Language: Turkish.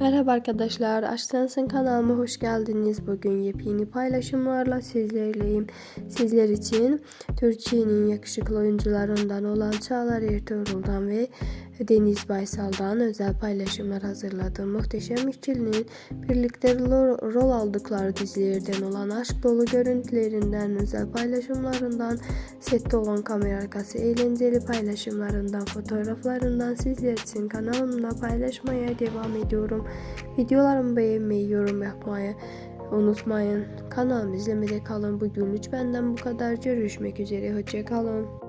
Merhaba arkadaşlar, Aşk kanalıma hoş geldiniz. Bugün yepyeni paylaşımlarla sizlerleyim. Sizler için Türkiye'nin yakışıklı oyuncularından olan Çağlar Ertuğrul'dan ve Deniz Baysal'dan özel paylaşımlar hazırladım. Muhteşem ikilinin birlikte ro- rol aldıkları dizilerden olan aşk dolu görüntülerinden, özel paylaşımlarından, sette olan kamera arkası eğlenceli paylaşımlarından, fotoğraflarından sizler için kanalımda paylaşmaya devam ediyorum. Videolarımı beğenmeyi, yorum yapmayı unutmayın. Kanalımı izlemede kalın. Bugünlük benden bu kadar. Görüşmek üzere. Hoşçakalın.